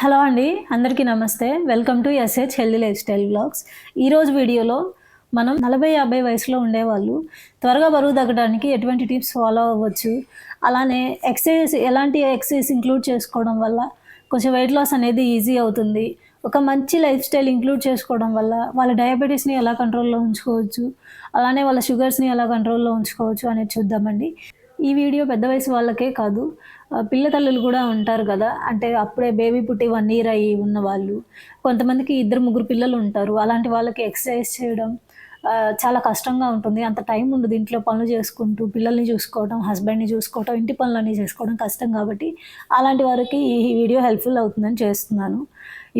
Hello అండి అందరికీ నమస్తే. Welcome to SH healthy lifestyle blogs. ఈరోజు వీడియోలో మనం నలభై యాభై వయసులో ఉండేవాళ్ళు. త్వరగా బరువు తగ్గడానికి ఎటువంటి టిప్స్ ఫాలో అవ్వచ్చు. అలానే ఎక్సర్సైజ్ ఎలాంటి ఎక్సర్సైజ్ ఇంక్లూడ్ చేసుకోవడం వల్ల కొంచెం వెయిట్ లాస్ అనేది ఈజీ అవుతుంది. ఒక మంచి లైఫ్ స్టైల్ ఇంక్లూడ్ చేసుకోవడం వల్ల వాళ్ళ డయాబెటీస్ని ఎలా కంట్రోల్లో ఉంచుకోవచ్చు అలానే వాళ్ళ షుగర్స్ని ఎలా కంట్రోల్లో ఉంచుకోవచ్చు అనేది చూద్దామండి. ఈ వీడియో పెద్ద వయసు వాళ్ళకే కాదు పిల్ల తల్లులు కూడా ఉంటారు కదా. అంటే అప్పుడే బేబీ పుట్టి వన్ ఇయర్ అయ్యి ఉన్న వాళ్ళు. కొంతమందికి ఇద్దరు ముగ్గురు పిల్లలు ఉంటారు. అలాంటి వాళ్ళకి ఎక్సర్సైజ్ చేయడం చాలా కష్టంగా ఉంటుంది. అంత టైం ఉండదు ఇంట్లో పనులు చేసుకుంటూ పిల్లల్ని చూసుకోవడం హస్బెండ్ని చూసుకోవడం ఇంటి పనులన్నీ చేసుకోవడం కష్టం కాబట్టి అలాంటి వారికి ఈ వీడియో హెల్ప్ఫుల్ అవుతుందని చేస్తున్నాను.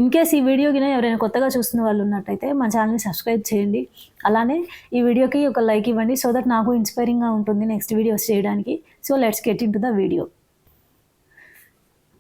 ఇన్ కేస్ ఈ వీడియో కింద ఎవరైనా కొత్తగా చూస్తున్న వాళ్ళు ఉన్నట్టయితే మా ఛానల్ని సబ్స్క్రైబ్ చేయండి. అలానే ఈ వీడియోకి ఒక లైక్ ఇవ్వండి. సో దట్ నాకు ఇన్స్పైరింగ్గా ఉంటుంది నెక్స్ట్ వీడియోస్ చేయడానికి. So let's get into the video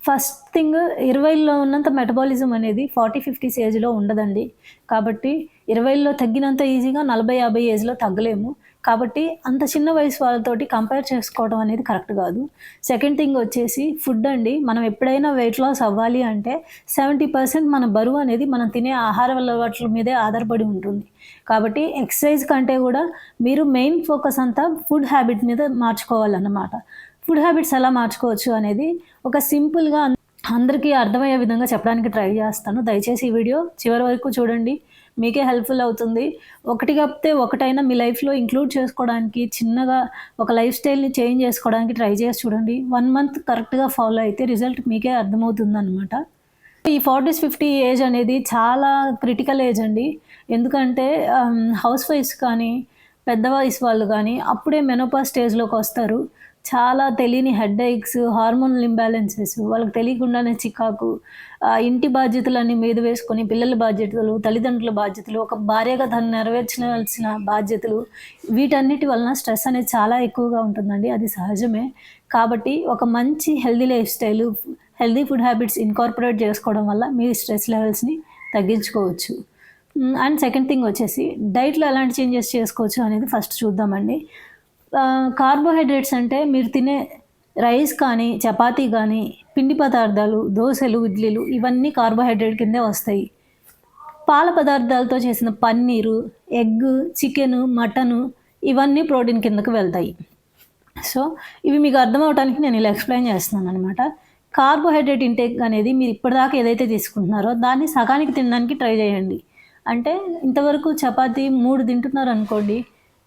first thing ఇరవైలో ఉన్నంత మెటబాలిజం అనేది ఫార్టీ ఫిఫ్టీస్ ఏజ్లో ఉండదండి. కాబట్టి ఇరవైలో తగ్గినంత ఈజీగా నలభై యాభై ఏజ్లో తగ్గలేము. కాబట్టి అంత చిన్న వయసు వాళ్ళతోటి కంపేర్ చేసుకోవడం అనేది కరెక్ట్ కాదు. సెకండ్ థింగ్ వచ్చేసి ఫుడ్ అండి. మనం ఎప్పుడైనా వెయిట్ లాస్ అవ్వాలి అంటే సెవెంటీ పర్సెంట్ మన బరువు అనేది మనం తినే ఆహార అలవాట్ల మీదే ఆధారపడి ఉంటుంది. కాబట్టి ఎక్సర్సైజ్ కంటే కూడా మీరు మెయిన్ ఫోకస్ అంతా ఫుడ్ హ్యాబిట్ మీద మార్చుకోవాలన్నమాట. ఫుడ్ హ్యాబిట్స్ ఎలా మార్చుకోవచ్చు అనేది ఒక సింపుల్గా అందరికీ అర్థమయ్యే విధంగా చెప్పడానికి ట్రై చేస్తాను. దయచేసి ఈ వీడియో చివరి వరకు చూడండి. మీకే హెల్ప్ఫుల్ అవుతుంది. ఒకటి కాకపోతే ఒకటైనా మీ లైఫ్లో ఇంక్లూడ్ చేసుకోవడానికి చిన్నగా ఒక లైఫ్ స్టైల్ని చేంజ్ చేసుకోవడానికి ట్రై చేసి చూడండి. వన్ మంత్ కరెక్ట్గా ఫాలో అయితే రిజల్ట్ మీకే అర్థమవుతుంది అనమాట ఈ ఫార్టీస్ ఫిఫ్టీ ఏజ్ అనేది చాలా క్రిటికల్ ఏజ్ అండి. ఎందుకంటే హౌస్ వైఫ్స్ కానీ పెద్ద వయసు వాళ్ళు కానీ అప్పుడే మెనోపా స్టేజ్లోకి వస్తారు. చాలా తెలియని హెడ్ ఎక్స్ హార్మోనల్ ఇంబ్యాలెన్సెస్ వాళ్ళకి తెలియకుండానే చికాకు ఇంటి బాధ్యతలన్నీ మీద వేసుకొని పిల్లల బాధ్యతలు తల్లిదండ్రుల బాధ్యతలు ఒక భార్యగా దాన్ని నెరవేర్చాల్సిన బాధ్యతలు వీటన్నిటి వలన స్ట్రెస్ అనేది చాలా ఎక్కువగా ఉంటుందండి. అది సహజమే. కాబట్టి ఒక మంచి healthy lifestyle healthy food habits incorporate చేసుకోవడం వల్ల మీ స్ట్రెస్ లెవెల్స్ని తగ్గించుకోవచ్చు. అండ్ సెకండ్ థింగ్ వచ్చేసి డైట్లో ఎలాంటి చేంజెస్ చేసుకోవచ్చు అనేది ఫస్ట్ చూద్దామండి. కార్బోహైడ్రేట్స్ అంటే మీరు తినే రైస్ కానీ చపాతీ కానీ పిండి పదార్థాలు దోశలు ఇడ్లీలు ఇవన్నీ కార్బోహైడ్రేట్ కిందే వస్తాయి. పాల పదార్థాలతో చేసిన పన్నీరు ఎగ్ చికెను మటను ఇవన్నీ ప్రోటీన్ కిందకు వెళ్తాయి. సో ఇవి మీకు అర్థం అవడానికి నేను ఇలా ఎక్స్ప్లెయిన్ చేస్తున్నాను అనమాట కార్బోహైడ్రేట్ ఇంటేక్ అనేది మీరు ఇప్పటిదాకా ఏదైతే తీసుకుంటున్నారో దాన్ని సగానికి తినడానికి ట్రై చేయండి. అంటే ఇంతవరకు చపాతీ మూడు తింటున్నారు అనుకోండి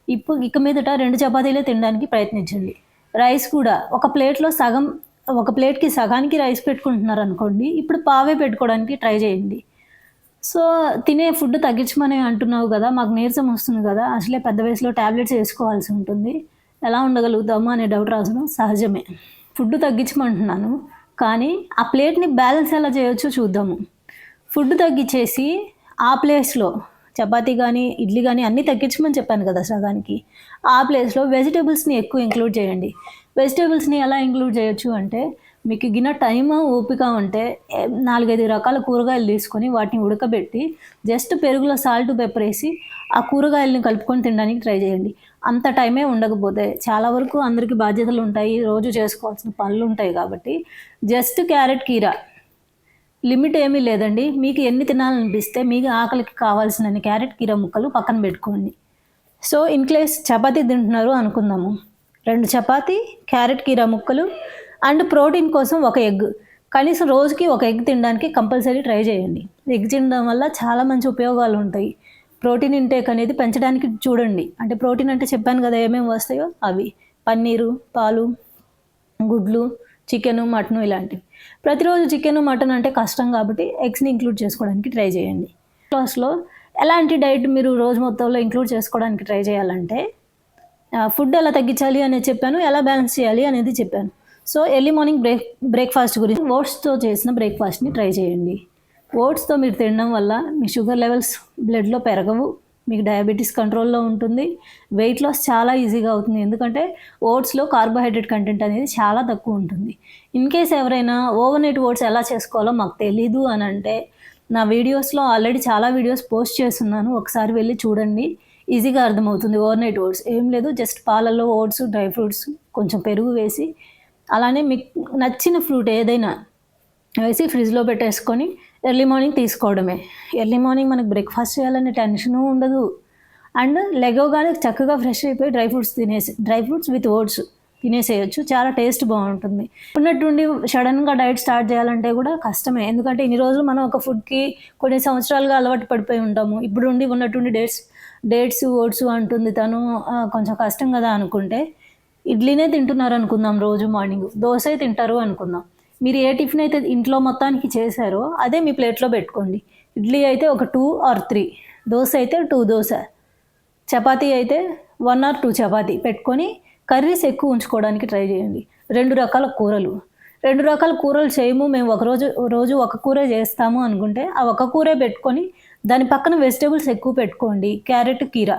ఇప్పుడు ఇక మీదట రెండు చపాతీలే తినడానికి ప్రయత్నించండి. రైస్ కూడా ఒక ప్లేట్లో సగం ఒక ప్లేట్కి సగానికి రైస్ పెట్టుకుంటున్నారు అనుకోండి ఇప్పుడు పావే పెట్టుకోవడానికి ట్రై చేయండి. సో తినే ఫుడ్ తగ్గించమని అంటున్నావు కదా మాకు నీరసం వస్తుంది కదా అసలే పెద్ద వయసులో ట్యాబ్లెట్స్ వేసుకోవాల్సి ఉంటుంది. ఎలా ఉండగలుగుతాము అనే డౌట్ రాసడం సహజమే. ఫుడ్ తగ్గించమంటున్నాను కానీ ఆ ప్లేట్ని బ్యాలెన్స్ ఎలా చేయొచ్చో చూద్దాము. ఫుడ్ తగ్గించేసి ఆ ప్లేస్లో చపాతీ కానీ ఇడ్లీ కానీ అన్నీ తగ్గించమని చెప్పాను కదా సగానికి ఆ ప్లేస్లో వెజిటేబుల్స్ని ఎక్కువ ఇంక్లూడ్ చేయండి. వెజిటేబుల్స్ని ఎలా ఇంక్లూడ్ చేయొచ్చు అంటే మీకు గిన్న టైం ఓపిక ఉంటే నాలుగైదు రకాల కూరగాయలు తీసుకొని వాటిని ఉడకబెట్టి జస్ట్ పెరుగులో సాల్ట్ పెప్పర్ వేసి ఆ కూరగాయలని కలుపుకొని తినడానికి ట్రై చేయండి. అంత టైమే ఉండకపోతే చాలా వరకు అందరికీ బాధ్యతలు ఉంటాయి రోజు చేసుకోవాల్సిన పనులు ఉంటాయి కాబట్టి జస్ట్ క్యారెట్ కీరా. లిమిట్ ఏమీ లేదండి. మీకు ఎన్ని తినాలనిపిస్తే మీకు ఆకలికి కావాల్సిన క్యారెట్ కీర ముక్కలు పక్కన పెట్టుకోండి. సో ఇన్ కేస్ చపాతీ తింటున్నారు అనుకుందాము. రెండు చపాతీ క్యారెట్ కీర ముక్కలు అండ్ ప్రోటీన్ కోసం ఒక ఎగ్. కనీసం రోజుకి ఒక ఎగ్ తినడానికి కంపల్సరీ ట్రై చేయండి. ఎగ్ తినడం వల్ల చాలా మంచి ఉపయోగాలు ఉంటాయి. ప్రోటీన్ ఇంటేక్ అనేది పెంచడానికి చూడండి. అంటే ప్రోటీన్ అంటే చెప్పాను కదా ఏమేమి వస్తాయో? అవి. పన్నీరు పాలు గుడ్లు చికెను మటను ఇలాంటివి. ప్రతిరోజు చికెన్ మటన్ అంటే కష్టం కాబట్టి ఎగ్స్ని ఇంక్లూడ్ చేసుకోవడానికి ట్రై చేయండి. క్లాస్లో ఎలాంటి డైట్ మీరు రోజు మొత్తంలో ఇంక్లూడ్ చేసుకోవడానికి ట్రై చేయాలంటే ఫుడ్ ఎలా తగ్గించాలి అనేది చెప్పాను ఎలా బ్యాలెన్స్ చేయాలి అనేది చెప్పాను. So early morning break breakfast గురించి ఓట్స్తో చేసిన బ్రేక్ఫాస్ట్ని ట్రై చేయండి. ఓట్స్తో మీరు తినడం వల్ల మీ షుగర్ లెవెల్స్ బ్లడ్లో పెరగవు. మీకు డయాబెటీస్ కంట్రోల్లో ఉంటుంది. వెయిట్ లాస్ చాలా ఈజీగా అవుతుంది. ఎందుకంటే ఓట్స్లో కార్బోహైడ్రేట్ కంటెంట్ అనేది చాలా తక్కువ ఉంటుంది. ఇన్ కేస్ ఎవరైనా ఓవర్ నైట్ ఓట్స్ ఎలా చేసుకోవాలో మాకు తెలీదు అని అంటే నా వీడియోస్లో ఆల్రెడీ చాలా వీడియోస్ పోస్ట్ చేస్తున్నాను. ఒకసారి వెళ్ళి చూడండి. ఈజీగా అర్థమవుతుంది ఓవర్ నైట్ ఓట్స్. ఏం లేదు జస్ట్ పాలల్లో ఓట్స్ డ్రై ఫ్రూట్స్ కొంచెం పెరుగు వేసి అలానే మీకు నచ్చిన ఫ్రూట్ ఏదైనా వేసి ఫ్రిడ్జ్లో పెట్టేసుకొని ఎర్లీ మార్నింగ్ తీసుకోవడమే. ఎర్లీ మార్నింగ్ మనకు బ్రేక్ఫాస్ట్ చేయాలనే టెన్షను ఉండదు. అండ్ లెగవగానే చక్కగా ఫ్రెష్ అయిపోయి డ్రై ఫ్రూట్స్ తినేసి డ్రై ఫ్రూట్స్ విత్ ఓట్స్ తినేసేయచ్చు. చాలా టేస్ట్ బాగుంటుంది. ఉన్నట్టుండి సడన్గా డైట్ స్టార్ట్ చేయాలంటే కూడా కష్టమే. ఎందుకంటే ఇన్ని రోజులు మనం ఒక ఫుడ్కి కొన్ని సంవత్సరాలుగా అలవాటు పడిపోయి ఉంటాము. ఇప్పుడు ఉండి ఉన్నట్టుండి డేట్స్ డేట్స్ ఓట్స్ అంటుంది తను. కొంచెం కష్టం కదా అనుకుంటే. ఇడ్లీనే తింటున్నారు అనుకుందాం రోజు మార్నింగ్. దోశ తింటారు అనుకుందాం. మీరు ఏ టిఫిన్ అయితే ఇంట్లో మొత్తానికి చేశారో అదే మీ ప్లేట్లో పెట్టుకోండి. ఇడ్లీ అయితే ఒక టూ ఆర్ త్రీ దోశ అయితే టూ దోశ చపాతీ అయితే వన్ ఆర్ టూ చపాతీ పెట్టుకొని కర్రీస్ ఎక్కువ ఉంచుకోవడానికి ట్రై చేయండి. రెండు రకాల కూరలు. రెండు రకాల కూరలు చేయము మేము ఒక రోజు రోజు ఒక కూరే చేస్తాము అనుకుంటే ఆ ఒక కూరే పెట్టుకొని దాని పక్కన వెజిటేబుల్స్ ఎక్కువ పెట్టుకోండి. క్యారెట్ కీరా.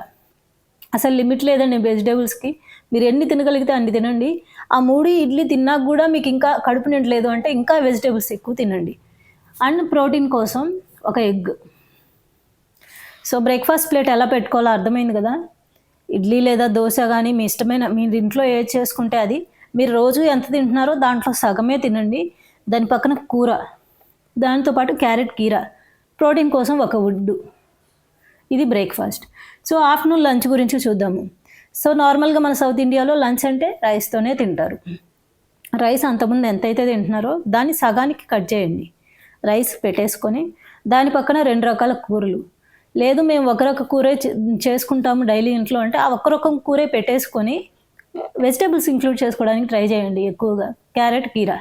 అసలు లిమిట్ లేదండి వెజిటేబుల్స్కి. మీరు ఎన్ని తినగలిగితే అన్ని తినండి. ఆ మూడు ఇడ్లీ తిన్నాక కూడా మీకు ఇంకా కడుపు నిండలేదు అంటే ఇంకా వెజిటేబుల్స్ ఎక్కువ తినండి. అండ్ ప్రోటీన్ కోసం ఒక ఎగ్. సో బ్రేక్ఫాస్ట్ ప్లేట్ ఎలా పెట్టుకోవాలో అర్థమైంది కదా? ఇడ్లీ లేదా దోశ కానీ మీ ఇష్టమైన మీ ఇంట్లో ఏది చేసుకుంటే అది. మీరు రోజు ఎంత తింటున్నారో దాంట్లో సగమే తినండి. దాని పక్కన కూర. దానితో పాటు క్యారెట్ కీర. ప్రోటీన్ కోసం ఒక వుడ్డు. ఇది బ్రేక్ఫాస్ట్ సో ఆఫ్టర్నూన్ లంచ్ గురించి చూద్దాము. సో నార్మల్గా మన సౌత్ ఇండియాలో లంచ్ అంటే రైస్తోనే తింటారు. రైస్ అంతకుముందు ఎంతైతే తింటున్నారో దాన్ని సగానికి కట్ చేయండి. రైస్ పెట్టేసుకొని దాని పక్కన రెండు రకాల కూరలు. లేదు మేము ఒకరొక కూరే చేసుకుంటాము డైలీ ఇంట్లో అంటే ఆ ఒక్కరొక కూరే పెట్టేసుకొని వెజిటేబుల్స్ ఇంక్లూడ్ చేసుకోవడానికి ట్రై చేయండి ఎక్కువగా. క్యారెట్ కీరా.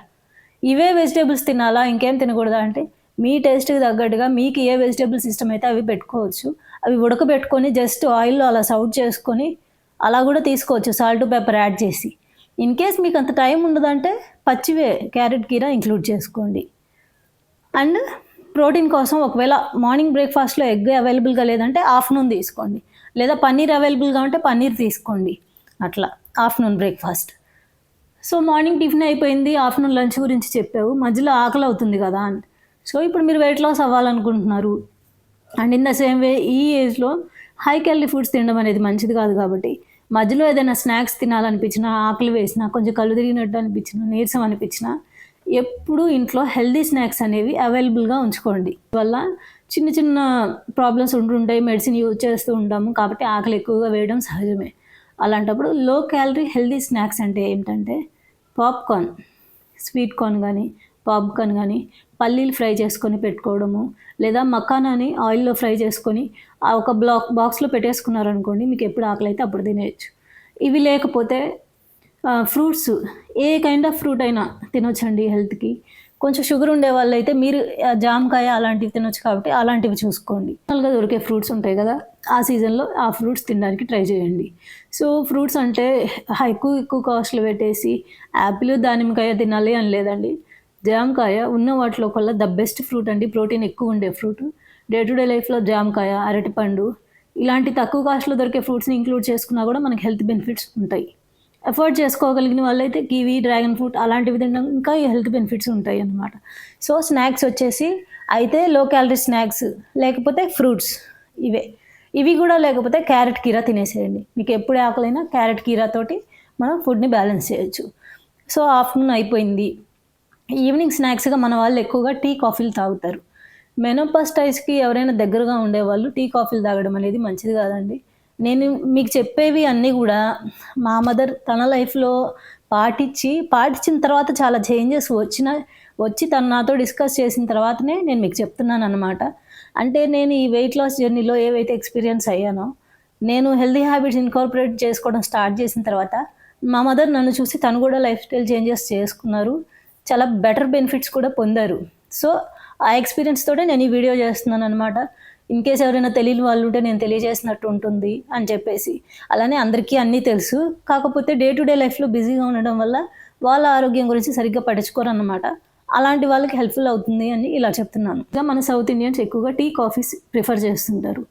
ఇవే వెజిటేబుల్స్ తినాలా? ఇంకేం తినకూడదా అంటే మీ టేస్ట్కి తగ్గట్టుగా మీకు ఏ వెజిటేబుల్స్ ఇష్టమైతే అవి పెట్టుకోవచ్చు. అవి ఉడకబెట్టుకొని జస్ట్ ఆయిల్లో అలా సౌట్ చేసుకొని అలా కూడా తీసుకోవచ్చు. సాల్ట్ పెప్పర్ యాడ్ చేసి. ఇన్ కేస్ మీకు అంత టైం ఉండదంటే పచ్చివే క్యారెట్ కీరా ఇంక్లూడ్ చేసుకోండి. అండ్ ప్రోటీన్ కోసం ఒకవేళ మార్నింగ్ బ్రేక్ఫాస్ట్లో ఎగ్ అవైలబుల్గా లేదంటే ఆఫ్టర్నూన్ తీసుకోండి. లేదా పన్నీర్ అవైలబుల్గా ఉంటే పన్నీర్ తీసుకోండి. అట్లా afternoon breakfast. So morning tiffin అయిపోయింది ఆఫ్టర్నూన్ లంచ్ గురించి చెప్పావు. మధ్యలో ఆకలి అవుతుంది కదా. అని సో ఇప్పుడు మీరు weight loss అవ్వాలనుకుంటున్నారు. And in the same way ఈ ఏజ్లో హై క్యాలరీ ఫుడ్స్ తినడం అనేది మంచిది కాదు కాబట్టి మధ్యలో ఏదైనా స్నాక్స్ తినాలనిపించినా ఆకలి వేసినా కొంచెం కళ్ళు తిరిగినట్టు అనిపించినా నీరసం అనిపించినా ఎప్పుడు ఇంట్లో హెల్దీ స్నాక్స్ అనేవి అవైలబుల్గా ఉంచుకోండి. వల్ల చిన్న చిన్న ప్రాబ్లమ్స్ ఉంటుంటాయి మెడిసిన్ యూజ్ చేస్తూ ఉంటాము కాబట్టి ఆకలి ఎక్కువగా వేయడం సహజమే. అలాంటప్పుడు లో క్యాలరీ హెల్దీ స్నాక్స్ అంటే ఏంటంటే పాప్కార్న్ స్వీట్ కార్న్ కానీ పాప్కార్న్ కానీ పల్లీలు ఫ్రై చేసుకొని పెట్టుకోవడము లేదా మకానాని ఆయిల్లో ఫ్రై చేసుకొని ఆ ఒక బ్లాక్ బాక్స్లో పెట్టేసుకున్నారనుకోండి మీకు ఎప్పుడు ఆకలి అయితే అప్పుడు తినేయచ్చు. ఇవి లేకపోతే fruits a kind of fruit అయినా తినొచ్చండి హెల్త్కి. కొంచెం షుగర్ ఉండే వాళ్ళైతే మీరు జామకాయ అలాంటివి తినొచ్చు కాబట్టి అలాంటివి చూసుకోండి. నార్మల్గా దొరికే ఫ్రూట్స్ ఉంటాయి కదా ఆ సీజన్లో ఆ ఫ్రూట్స్ తినడానికి ట్రై చేయండి. సో ఫ్రూట్స్ అంటే ఎక్కువ ఎక్కువ కాస్ట్లు పెట్టేసి యాపిల్ దానిమ్మకాయ తినాలి అని లేదండి జామకాయ ఉన్న వాటిలో కల్లా ద బెస్ట్ ఫ్రూట్ అండి. ప్రోటీన్ ఎక్కువ ఉండే ఫ్రూట్. డే టు డే లైఫ్లో జామకాయ అరటిపండు ఇలాంటి తక్కువ కాస్ట్లో దొరికే ఫ్రూట్స్ని ఇంక్లూడ్ చేసుకున్నా కూడా మనకి హెల్త్ బెనిఫిట్స్ ఉంటాయి. ఎఫోర్డ్ చేసుకోగలిగిన వాళ్ళైతే కివీ డ్రాగన్ ఫ్రూట్ అలాంటివి తినడం ఇంకా హెల్త్ బెనిఫిట్స్ ఉంటాయి అన్నమాట. సో స్నాక్స్ వచ్చేసి అయితే లో క్యాలరీ స్నాక్స్ లేకపోతే ఫ్రూట్స్ ఇవే. ఇవి కూడా లేకపోతే క్యారెట్ కీరా తినేసేయండి. మీకు ఎప్పుడు ఆకలైనా క్యారెట్ కీరాతోటి మనం ఫుడ్ని బ్యాలెన్స్ చేయొచ్చు. సో ఆఫ్టర్నూన్ అయిపోయింది. ఈవినింగ్ స్నాక్స్గా మన వాళ్ళు ఎక్కువగా టీ కాఫీలు తాగుతారు. మెనోపాస్టైస్కి ఎవరైనా దగ్గరగా ఉండేవాళ్ళు టీ కాఫీలు తాగడం అనేది మంచిది కాదండి. నేను మీకు చెప్పేవి అన్నీ కూడా మా మదర్ తన లైఫ్లో పాటించి పాటించిన తర్వాత చాలా చేంజెస్ వచ్చిన వచ్చి తను నాతో డిస్కస్ చేసిన తర్వాతనే నేను మీకు చెప్తున్నాను అనమాట అంటే నేను ఈ వెయిట్ లాస్ జర్నీలో ఏవైతే ఎక్స్పీరియన్స్ అయ్యానో నేను హెల్దీ హ్యాబిట్స్ ఇన్కార్పొరేట్ చేసుకోవడం స్టార్ట్ చేసిన తర్వాత మా మదర్ నన్ను చూసి తను కూడా లైఫ్ స్టైల్ చేంజెస్ చేసుకున్నారు. చాలా బెటర్ బెనిఫిట్స్ కూడా పొందారు. సో ఆ ఎక్స్పీరియన్స్ తోటే నేను ఈ వీడియో చేస్తున్నాను అనమాట ఇన్ కేస్ ఎవరైనా తెలియని వాళ్ళు ఉంటే నేను తెలియజేసినట్టు ఉంటుంది అని చెప్పేసి. అలానే అందరికీ అన్నీ తెలుసు. కాకపోతే డే టు డే లైఫ్లో బిజీగా ఉండడం వల్ల వాళ్ళ ఆరోగ్యం గురించి సరిగ్గా పట్టించుకోరు అనమాట అలాంటి వాళ్ళకి హెల్ప్ఫుల్ అవుతుంది అని ఇలా చెప్తున్నాను. ఇంకా మన సౌత్ ఇండియన్స్ ఎక్కువగా టీ కాఫీస్ ప్రిఫర్ చేస్తుంటారు.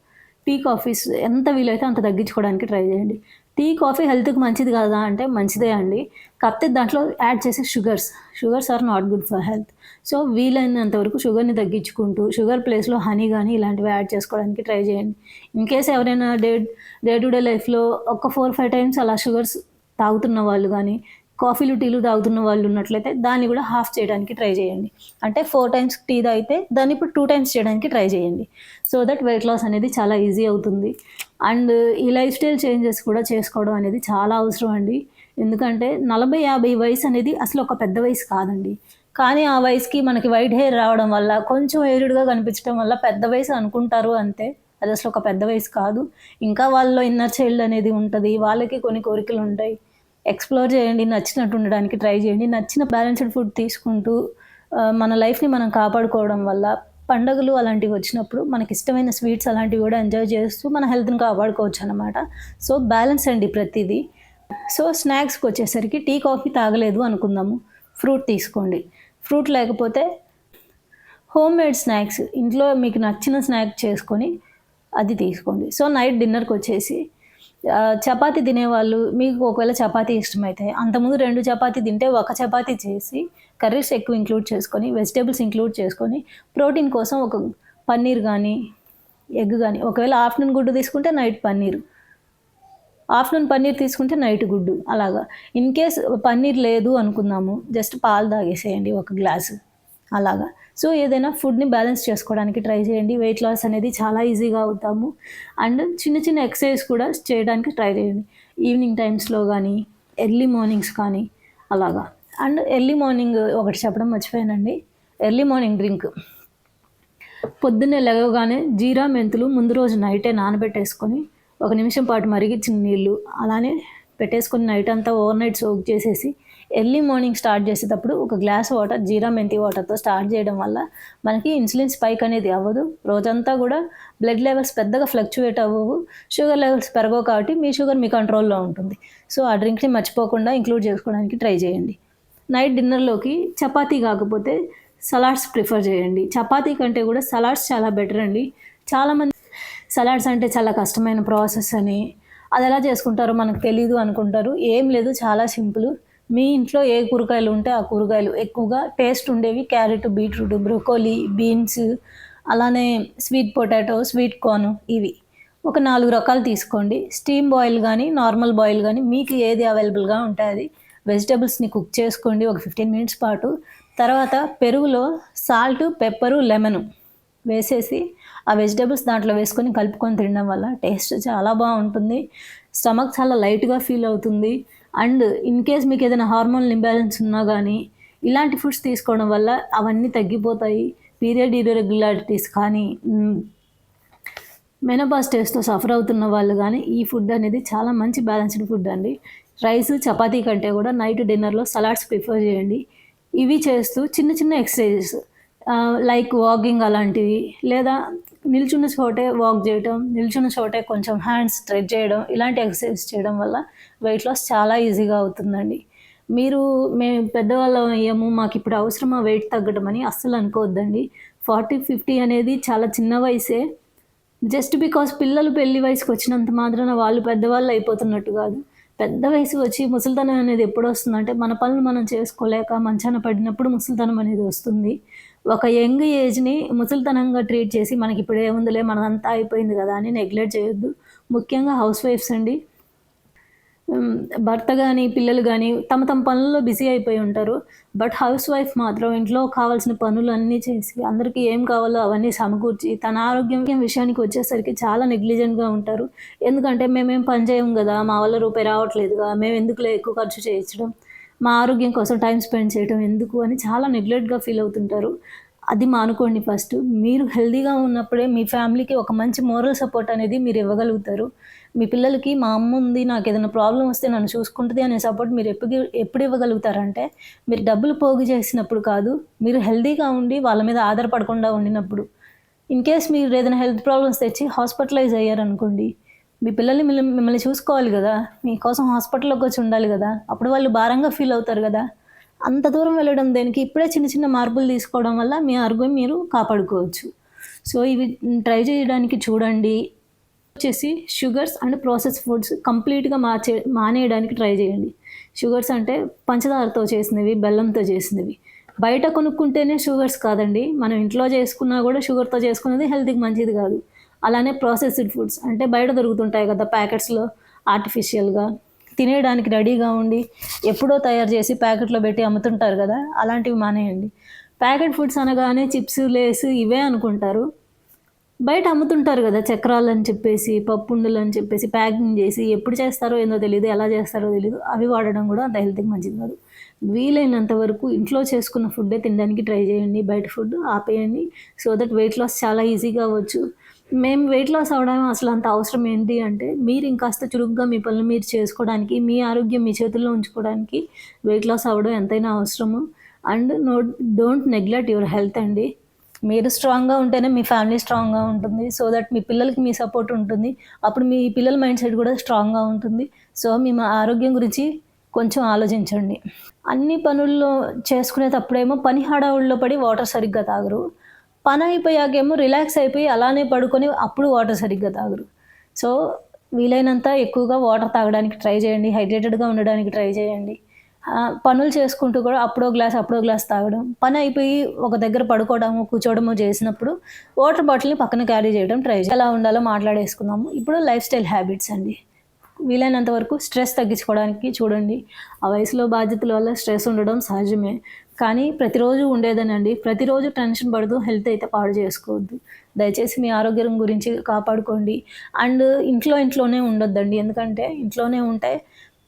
టీ కాఫీస్ ఎంత వీలైతే అంత తగ్గించుకోవడానికి ట్రై చేయండి. టీ కాఫీ హెల్త్కి మంచిది కదా అంటే మంచిదే అండి. కాకపోతే దాంట్లో యాడ్ చేసే sugars sugars are not good for health. So వీలైనంత వరకు షుగర్ని తగ్గించుకుంటూ షుగర్ ప్లేస్లో హనీ కానీ ఇలాంటివి యాడ్ చేసుకోవడానికి ట్రై చేయండి. ఇన్ కేస్ ఎవరైనా డే డే టు డే లైఫ్లో ఒక ఫోర్ ఫైవ్ టైమ్స్ అలా షుగర్స్ తాగుతున్న వాళ్ళు కానీ కాఫీలు టీలు తాగుతున్న వాళ్ళు ఉన్నట్లయితే దాన్ని కూడా హాఫ్ చేయడానికి ట్రై చేయండి. అంటే ఫోర్ టైమ్స్ టీ తాగితే దాన్ని ఇప్పుడు టూ టైమ్స్ చేయడానికి ట్రై చేయండి. సో దట్ వెయిట్ లాస్ అనేది చాలా ఈజీ అవుతుంది. అండ్ ఈ లైఫ్ స్టైల్ చేంజెస్ కూడా చేసుకోవడం అనేది చాలా అవసరం అండి. ఎందుకంటే నలభై యాభై వయసు అనేది అసలు ఒక పెద్ద వయసు కాదండి. కానీ ఆ వయసుకి మనకి వైట్ హెయిర్ రావడం వల్ల కొంచెం ఏరుడుగా కనిపించడం వల్ల పెద్ద వయసు అనుకుంటారు అంతే. అది అసలు ఒక పెద్ద వయసు కాదు. ఇంకా వాళ్ళలో ఇన్నర్ చైల్డ్ అనేది ఉంటుంది. వాళ్ళకి కొన్ని కోరికలు ఉంటాయి. ఎక్స్ప్లోర్ చేయండి నచ్చినట్టు ఉండడానికి ట్రై చేయండి. నచ్చిన బ్యాలెన్స్డ్ ఫుడ్ తీసుకుంటూ మన లైఫ్ని మనం కాపాడుకోవడం వల్ల పండగలు అలాంటివి వచ్చినప్పుడు మనకి ఇష్టమైన స్వీట్స్ అలాంటివి కూడా ఎంజాయ్ చేస్తూ మన హెల్త్ని కాపాడుకోవచ్చు అనమాట సో బ్యాలెన్స్ అండి ప్రతిదీ. సో స్నాక్స్కి వచ్చేసరికి టీ కాఫీ తాగలేదు అనుకుందాము. ఫ్రూట్ తీసుకోండి. ఫ్రూట్ లేకపోతే హోమ్ మేడ్ స్నాక్స్ ఇంట్లో మీకు నచ్చిన స్నాక్ చేసుకొని అది తీసుకోండి. సో నైట్ డిన్నర్కి వచ్చేసి చపాతి చపాతీ తినేవాళ్ళు మీకు ఒకవేళ చపాతీ ఇష్టమైతే అంతకుముందు రెండు చపాతీ తింటే ఒక చపాతీ చేసి కర్రీస్ ఎక్కువ ఇంక్లూడ్ చేసుకొని వెజిటేబుల్స్ ఇంక్లూడ్ చేసుకొని ప్రోటీన్ కోసం ఒక పన్నీర్ కానీ ఎగ్ కానీ ఒకవేళ ఆఫ్టర్నూన్ గుడ్డు తీసుకుంటే నైట్ పన్నీర్. ఆఫ్టర్నూన్ పన్నీర్ తీసుకుంటే నైట్ గుడ్డు అలాగా. ఇన్ కేస్ పన్నీర్ లేదు అనుకుందాము జస్ట్ పాలు తాగేసేయండి ఒక గ్లాసు అలాగా. సో ఏదైనా ఫుడ్ని బ్యాలెన్స్ చేసుకోవడానికి ట్రై చేయండి. వెయిట్ లాస్ అనేది చాలా ఈజీగా అవుతాము. అండ్ చిన్న చిన్న ఎక్సర్సైజ్ కూడా చేయడానికి ట్రై చేయండి. ఈవినింగ్ టైమ్స్లో కానీ ఎర్లీ మార్నింగ్స్ కానీ అలాగా. అండ్ ఎర్లీ మార్నింగ్ ఒకటి చెప్పడం మర్చిపోయానండి. ఎర్లీ మార్నింగ్ డ్రింక్ పొద్దున్నే లేవగానే జీరా మెంతులు ముందు రోజు నైటే నానబెట్టేసుకొని ఒక నిమిషం పాటు మరిగించిన నీళ్ళు అలానే పెట్టేసుకొని నైట్ అంతా ఓవర్ నైట్ సోక్ చేసేసి ఎర్లీ మార్నింగ్ స్టార్ట్ చేసేటప్పుడు ఒక గ్లాస్ వాటర్ జీరా మెంతి వాటర్తో స్టార్ట్ చేయడం వల్ల మనకి ఇన్సులిన్ స్పైక్ అనేది అవ్వదు. రోజంతా కూడా బ్లడ్ లెవెల్స్ పెద్దగా ఫ్లక్చువేట్ అవ్వవు. షుగర్ లెవెల్స్ పెరగవు కాబట్టి మీ షుగర్ మీ కంట్రోల్లో ఉంటుంది. సో ఆ డ్రింక్ని మర్చిపోకుండా ఇంక్లూడ్ చేసుకోవడానికి ట్రై చేయండి. నైట్ డిన్నర్లోకి చపాతీ కాకపోతే సలాడ్స్ ప్రిఫర్ చేయండి. చపాతీ కంటే కూడా సలాడ్స్ చాలా బెటర్ అండి. చాలామంది సలాడ్స్ అంటే చాలా కష్టమైన ప్రాసెస్ అని. అది ఎలా చేసుకుంటారో మనకు తెలీదు అనుకుంటారు. ఏం లేదు చాలా సింపుల్. మీ ఇంట్లో ఏ కూరగాయలు ఉంటే ఆ కూరగాయలు. ఎక్కువగా టేస్ట్ ఉండేవి క్యారెట్ బీట్రూట్ బ్రొకోలీ బీన్స్ అలానే స్వీట్ పొటాటో స్వీట్ కార్న్ ఇవి. ఒక నాలుగు రకాలు తీసుకోండి. స్టీమ్ బాయిల్ కానీ నార్మల్ బాయిల్ కానీ మీకు ఏది అవైలబుల్గా ఉంటాయి అది వెజిటబుల్స్ని కుక్ చేసుకోండి ఒక ఫిఫ్టీన్ మినిట్స్ పాటు. తర్వాత పెరుగులో సాల్ట్ పెప్పరు లెమన్ వేసేసి ఆ వెజిటేబుల్స్ దాంట్లో వేసుకొని కలుపుకొని తినడం వల్ల టేస్ట్ చాలా బాగుంటుంది. స్టమక్ చాలా లైట్గా ఫీల్ అవుతుంది. అండ్ ఇన్ కేస్ మీకు ఏదైనా హార్మోన్ ఇంబ్యాలెన్స్ ఉన్నా కానీ ఇలాంటి ఫుడ్స్ తీసుకోవడం వల్ల అవన్నీ తగ్గిపోతాయి. పీరియడ్ ఇర్రెగ్యులారిటీస్ కానీ మ్, మెనోపాస్ సఫర్ అవుతున్న వాళ్ళు కానీ ఈ ఫుడ్ అనేది చాలా మంచి బ్యాలెన్స్డ్ ఫుడ్ అండి. రైస్ చపాతీ కంటే కూడా నైట్ డిన్నర్లో సలాడ్స్ ప్రిఫర్ చేయండి. ఇవి చేస్తూ చిన్న చిన్న ఎక్సర్సైజెస్ లైక్ వాకింగ్ అలాంటివి లేదా నిల్చున్న చోటే వాక్ చేయడం నిల్చున్న చోటే కొంచెం హ్యాండ్స్ స్ట్రెచ్ చేయడం ఇలాంటి ఎక్సర్సైజ్ చేయడం వల్ల వెయిట్ లాస్ చాలా ఈజీగా అవుతుందండి. మీరు మేము పెద్దవాళ్ళం అయ్యాము మాకు ఇప్పుడు అవసరమా వెయిట్ తగ్గడం అని అస్సలు అనుకోవద్దండి. ఫార్టీ ఫిఫ్టీ అనేది చాలా చిన్న వయసే. జస్ట్ బికాస్ పిల్లలు పెళ్ళి వయసుకి వచ్చినంత మాత్రాన వాళ్ళు పెద్దవాళ్ళు అయిపోతున్నట్టు కాదు. పెద్ద వయసు వచ్చి ముసలితనం అనేది ఎప్పుడు వస్తుందంటే మన పనులు మనం చేసుకోలేక మంచాన పడినప్పుడు ముసలితనం అనేది వస్తుంది. ఒక యంగ్ ఏజ్ని ముసలితనంగా ట్రీట్ చేసి మనకి ఇప్పుడు ఏముందిలే మనదంతా అయిపోయింది కదా అని నెగ్లెక్ట్ చేయొద్దు. ముఖ్యంగా హౌస్ వైఫ్స్ అండి. భర్త కానీ పిల్లలు కానీ తమ తమ పనుల్లో బిజీ అయిపోయి ఉంటారు. బట్ హౌస్ వైఫ్ మాత్రం ఇంట్లో కావాల్సిన పనులు అన్నీ చేసి అందరికీ ఏం కావాలో అవన్నీ సమకూర్చి తన ఆరోగ్యం విషయానికి వచ్చేసరికి చాలా నెగ్లిజెంట్గా ఉంటారు. ఎందుకంటే మేమేం పని చేయము కదా మా వల్ల రూపాయి రావట్లేదుగా మేము ఎందుకులే ఎక్కువ ఖర్చు చేయించడం. మా ఆరోగ్యం కోసం టైం స్పెండ్ చేయడం ఎందుకు అని చాలా నెగ్లెక్ట్గా ఫీల్ అవుతుంటారు. అది మానుకోండి ఫస్ట్. మీరు హెల్దీగా ఉన్నప్పుడే మీ ఫ్యామిలీకి ఒక మంచి మోరల్ సపోర్ట్ అనేది మీరు ఇవ్వగలుగుతారు. మీ పిల్లలకి మా అమ్మ ఉంది నాకు ఏదైనా ప్రాబ్లం వస్తే నన్ను చూసుకుంటుంది అనే సపోర్ట్ మీరు ఎప్పుడు ఎప్పుడు ఇవ్వగలుగుతారంటే మీరు డబ్బులు పోగు చేసినప్పుడు కాదు మీరు హెల్దీగా ఉండి వాళ్ళ మీద ఆధారపడకుండా ఉండినప్పుడు. ఇన్ కేస్ మీరు ఏదైనా హెల్త్ ప్రాబ్లమ్స్ తెచ్చి హాస్పిటలైజ్ అయ్యారనుకోండి మీ పిల్లల్ని మిమ్మల్ని మిమ్మల్ని చూసుకోవాలి కదా. మీకోసం హాస్పిటల్లోకి వచ్చి ఉండాలి కదా. అప్పుడు వాళ్ళు భారంగా ఫీల్ అవుతారు కదా. అంత దూరం వెళ్ళడం దేనికి? ఇప్పుడే చిన్న చిన్న మార్పులు తీసుకోవడం వల్ల మీ ఆరోగ్యం మీరు కాపాడుకోవచ్చు. సో ఇవి ట్రై చేయడానికి చూడండి. వచ్చేసి షుగర్స్ అండ్ ప్రాసెస్ ఫుడ్స్ కంప్లీట్గా మార్చే మానేయడానికి ట్రై చేయండి. షుగర్స్ అంటే పంచదారతో చేసినవి బెల్లంతో చేసినవి. బయట కొనుక్కుంటేనే షుగర్స్ కాదండి. మనం ఇంట్లో చేసుకున్నా కూడా షుగర్తో చేసుకున్నది హెల్త్కి మంచిది కాదు. అలానే ప్రాసెస్డ్ ఫుడ్స్ అంటే బయట దొరుకుతుంటాయి కదా ప్యాకెట్స్లో ఆర్టిఫిషియల్గా తినేయడానికి రెడీగా ఉండి ఎప్పుడో తయారు చేసి ప్యాకెట్లో పెట్టి అమ్ముతుంటారు కదా అలాంటివి మానేయండి. ప్యాకెట్ ఫుడ్స్ అనగానే చిప్స్ లేస్ ఇవే అనుకుంటారు. బయట అమ్ముతుంటారు కదా చక్రాలు అని చెప్పేసి పప్పుండులు అని చెప్పేసి ప్యాకింగ్ చేసి ఎప్పుడు చేస్తారో ఏందో తెలియదు ఎలా చేస్తారో తెలియదు అవి వాడడం కూడా అంత హెల్త్కి మంచిది కాదు. వీలైనంత వరకు ఇంట్లో చేసుకున్న ఫుడ్డే తినడానికి ట్రై చేయండి బయట ఫుడ్ ఆపేయండి సో దట్ వెయిట్ లాస్ చాలా ఈజీగా అవ్వచ్చు. మేము వెయిట్ లాస్ అవడం అసలు అంత అవసరం ఏంటి అంటే మీరు ఇంకాస్త చురుగ్గా మీ పనులు మీరు చేసుకోవడానికి మీ ఆరోగ్యం మీ చేతుల్లో ఉంచుకోవడానికి వెయిట్ లాస్ అవ్వడం ఎంతైనా అవసరము. And no don't neglect your health అండి. మీరు స్ట్రాంగ్గా ఉంటేనే మీ ఫ్యామిలీ స్ట్రాంగ్గా ఉంటుంది. సో దట్ మీ పిల్లలకి మీ సపోర్ట్ ఉంటుంది. అప్పుడు మీ పిల్లల మైండ్ సెట్ కూడా స్ట్రాంగ్గా ఉంటుంది. సో మీ ఆరోగ్యం గురించి కొంచెం ఆలోచించండి. అన్ని పనుల్లో చేసుకునేటప్పుడేమో పని హడావుల్లో పడి వాటర్ సరిగ్గా తాగరు. పని అయిపోయాకేమో రిలాక్స్ అయిపోయి అలానే పడుకొని అప్పుడు వాటర్ సరిగ్గా తాగరు. సో వీలైనంత ఎక్కువగా వాటర్ తాగడానికి ట్రై చేయండి హైడ్రేటెడ్గా ఉండడానికి ట్రై చేయండి. పనులు చేసుకుంటూ కూడా అప్పుడో గ్లాస్ అప్పుడో గ్లాస్ తాగడం. పని అయిపోయి ఒక దగ్గర పడుకోవడము కూర్చోవడము చేసినప్పుడు వాటర్ బాటిల్ని పక్కన క్యారీ చేయడం ట్రై చేయాలి ఎలా ఉండాలో మాట్లాడేసుకుందాము. ఇప్పుడు లైఫ్ స్టైల్ హ్యాబిట్స్ అండి. వీలైనంత వరకు స్ట్రెస్ తగ్గించుకోవడానికి చూడండి. ఆ వయసులో బాధ్యతల వల్ల స్ట్రెస్ ఉండడం సహజమే. కానీ ప్రతిరోజు ఉండేదనండి. ప్రతిరోజు టెన్షన్ పడదు హెల్త్ అయితే పాడు చేసుకోవద్దు. దయచేసి మీ ఆరోగ్యం గురించి కాపాడుకోండి. అండ్ ఇంట్లో ఇంట్లోనే ఉండొద్దండి. ఎందుకంటే ఇంట్లోనే ఉంటే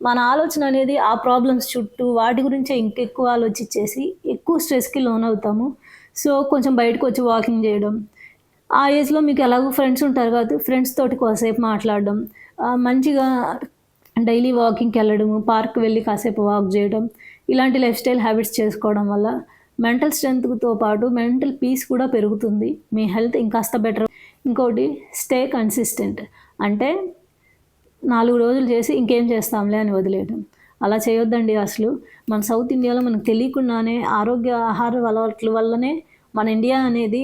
మన ఆలోచన అనేది ఆ ప్రాబ్లమ్స్ చుట్టూ వాటి గురించే ఇంకెక్కువ ఆలోచించేసి ఎక్కువ స్ట్రెస్కి లోన్ అవుతాము సో కొంచెం బయటకు వచ్చి వాకింగ్ చేయడం. ఆ ఏజ్లో మీకు ఎలాగో ఫ్రెండ్స్ ఉంటారు కాబట్టి ఫ్రెండ్స్ తోటి కాసేపు మాట్లాడడం. మంచిగా డైలీ వాకింగ్కి వెళ్ళడము పార్క్ వెళ్ళి కాసేపు వాక్ చేయడం. ఇలాంటి లైఫ్ స్టైల్ హ్యాబిట్స్ చేసుకోవడం వల్ల మెంటల్ స్ట్రెంగ్త్తో పాటు మెంటల్ పీస్ కూడా పెరుగుతుంది. మీ హెల్త్ ఇంకాస్త బెటర్. ఇంకోటి స్టే కన్సిస్టెంట్. అంటే నాలుగు రోజులు చేసి ఇంకేం చేస్తాంలే అని వదిలేయడం అలా చేయొద్దండి అసలు. మన సౌత్ ఇండియాలో మనకు తెలియకుండానే ఆరోగ్య ఆహార అలవాట్ల వల్లనే మన ఇండియా అనేది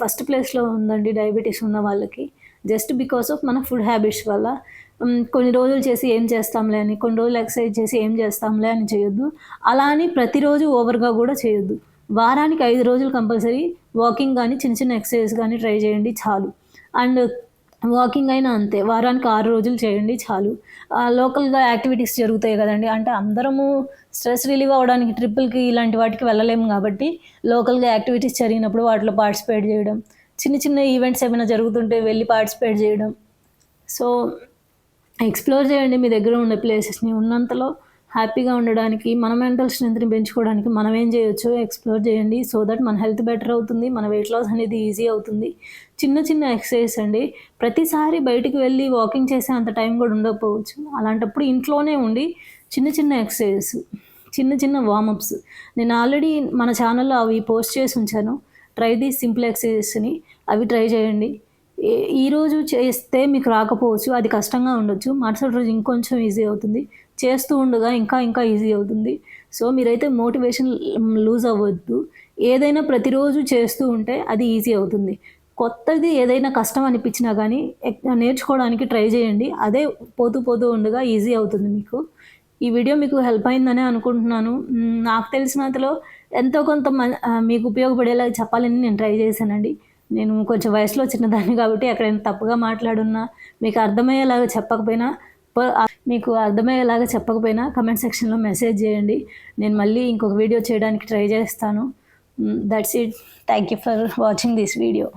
ఫస్ట్ ప్లేస్లో ఉందండి డయాబెటీస్ ఉన్న వాళ్ళకి. జస్ట్ బికాస్ ఆఫ్ మన ఫుడ్ హ్యాబిట్స్ వల్ల కొన్ని రోజులు చేసి ఏం చేస్తాంలే అని కొన్ని రోజులు ఎక్సర్సైజ్ చేసి ఏం చేస్తాంలే అని చేయొద్దు. అలా అని ప్రతిరోజు ఓవర్గా కూడా చేయొద్దు. వారానికి ఐదు రోజులు కంపల్సరీ వాకింగ్ కానీ చిన్న చిన్న ఎక్సర్సైజ్ కానీ ట్రై చేయండి చాలు. అండ్ వాకింగ్ అయినా అంతే వారానికి ఆరు రోజులు చేయండి చాలు. లోకల్గా యాక్టివిటీస్ జరుగుతాయి కదండి అంటే అందరము స్ట్రెస్ రిలీవ్ అవ్వడానికి ట్రిప్పుల్కి ఇలాంటి వాటికి వెళ్ళలేము కాబట్టి లోకల్గా యాక్టివిటీస్ జరిగినప్పుడు వాటిలో పార్టిసిపేట్ చేయడం చిన్న చిన్న ఈవెంట్స్ ఏమైనా జరుగుతుంటే వెళ్ళి పార్టిసిపేట్ చేయడం. సో ఎక్స్ప్లోర్ చేయండి మీ దగ్గర ఉన్న ప్లేసెస్ని ఉన్నంతలో హ్యాపీగా ఉండడానికి మన మెంటల్ స్ట్రెంత్ని పెంచుకోవడానికి మనం ఏం చేయొచ్చు ఎక్స్ప్లోర్ చేయండి. సో దట్ మన హెల్త్ బెటర్ అవుతుంది మన వెయిట్ లాస్ అనేది ఈజీ అవుతుంది. చిన్న చిన్న ఎక్సర్సైజ్ అండి. ప్రతిసారి బయటికి వెళ్ళి వాకింగ్ చేసే అంత టైం కూడా ఉండకపోవచ్చు. అలాంటప్పుడు ఇంట్లోనే ఉండి చిన్న చిన్న ఎక్సర్సైజెస్ చిన్న చిన్న వార్మప్స్ నేను ఆల్రెడీ మన ఛానల్లో అవి పోస్ట్ చేసి ఉంచాను. ట్రై ది సింపుల్ ఎక్సర్సైజెస్ని అవి ట్రై చేయండి. ఈరోజు చేస్తే మీకు రాకపోవచ్చు అది కష్టంగా ఉండొచ్చు. మరుసటి రోజు ఇంకొంచెం ఈజీ అవుతుంది. చేస్తూ ఉండగా ఇంకా ఇంకా ఈజీ అవుతుంది. సో మీరైతే మోటివేషన్ లూజ్ అవ్వద్దు. ఏదైనా ప్రతిరోజు చేస్తూ ఉంటే అది ఈజీ అవుతుంది. కొత్తది ఏదైనా కష్టం అనిపించినా కానీ నేర్చుకోవడానికి ట్రై చేయండి. అదే పోతూ పోతూ ఉండగా ఈజీ అవుతుంది మీకు. ఈ వీడియో మీకు హెల్ప్ అయిందనే అనుకుంటున్నాను. నాకు తెలిసినంతలో ఎంతో కొంత మీకు ఉపయోగపడేలా చెప్పాలని నేను ట్రై చేశానండి. నేను కొంచెం వయసులో చిన్నదాన్ని కాబట్టి ఎక్కడైనా తప్పుగా మాట్లాడున్నా మీకు అర్థమయ్యేలాగా చెప్పకపోయినా మీకు అర్థమయ్యేలాగా చెప్పకపోయినా కమెంట్ సెక్షన్లో మెసేజ్ చేయండి. నేను మళ్ళీ ఇంకొక వీడియో చేయడానికి ట్రై చేస్తాను. That's it thank you for watching this video